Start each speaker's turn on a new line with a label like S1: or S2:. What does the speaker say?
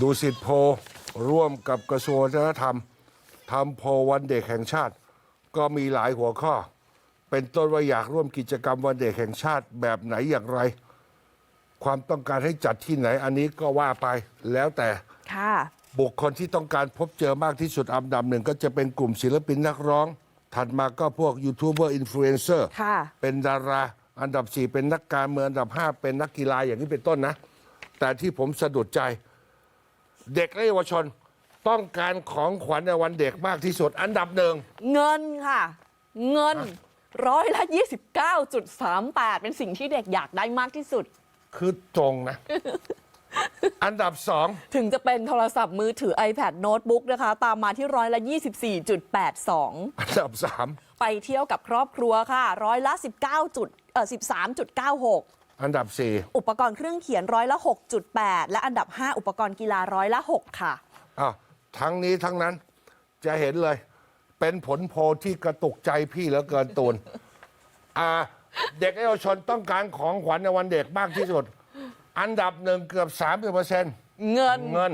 S1: ดูสิทธิโพลร่วมกับกระทรวงวัฒนธรรมทำโพลวันเด็กแห่งชาติ ก็มีหลายหัวข้อ เป็นต้นว่าอยากร่วมกิจกรรมวันเด็กแห่งชาติแบบไหนอย่างไร ความต้องการให้จัดที่ไหนอันนี้ก็ว่าไปแล้วแต่
S2: ค่ะ
S1: บุคคลที่ต้องการพบเจอมากที่สุดอันดับหนึ่ง ก็จะเป็นกลุ่มศิลปินนักร้อง ถัดมาก็พวกยูทูบเบอร์อินฟลูเอนเซอร์
S2: ค่ะ
S1: เป็นดารา อันดับ 4 เป็นนักการเมืองอันดับ 5 เป็นนักกีฬาอย่างนี้เป็นต้นนะ แต่ที่ผมสะดุดใจ เด็กและเยาวชน ต้องการของขวัญในวันเด็กมากที่สุด อันดับหนึ่ง
S2: เงินค่ะ เงินร้อยละ29.38 เป็นสิ่งที่เด็กอยากได้มากที่สุด
S1: คือตรงนะ อันดับสอง
S2: ถึงจะเป็นโทรศัพท์มือถือ iPad โน้ตบุ๊กนะคะ ตามมาที่ร้อยละ 24.82
S1: อันดับสาม
S2: ไปเที่ยวกับครอบครัวค่ะ ร้อยละ19จุดเอ่อ13.96
S1: อันดับสี่
S2: อุปกรณ์เครื่องเขียนร้อยละ 6.8 และอันดับ 5 อุปกรณ์กีฬาร้อยละ 6 ค่ะ
S1: อ้าวทั้งนี้ทั้งนั้นจะเห็นเลย เป็นผลโพลที่กระตุกใจพี่เหลือเกินตูน อ่า เด็กและเยาวชนต้องการของขวัญในวันเด็กมากที่สุด อันดับหนึ่งเกือบ 30เปอร์เซ็นต์
S2: เงิน
S1: เงิน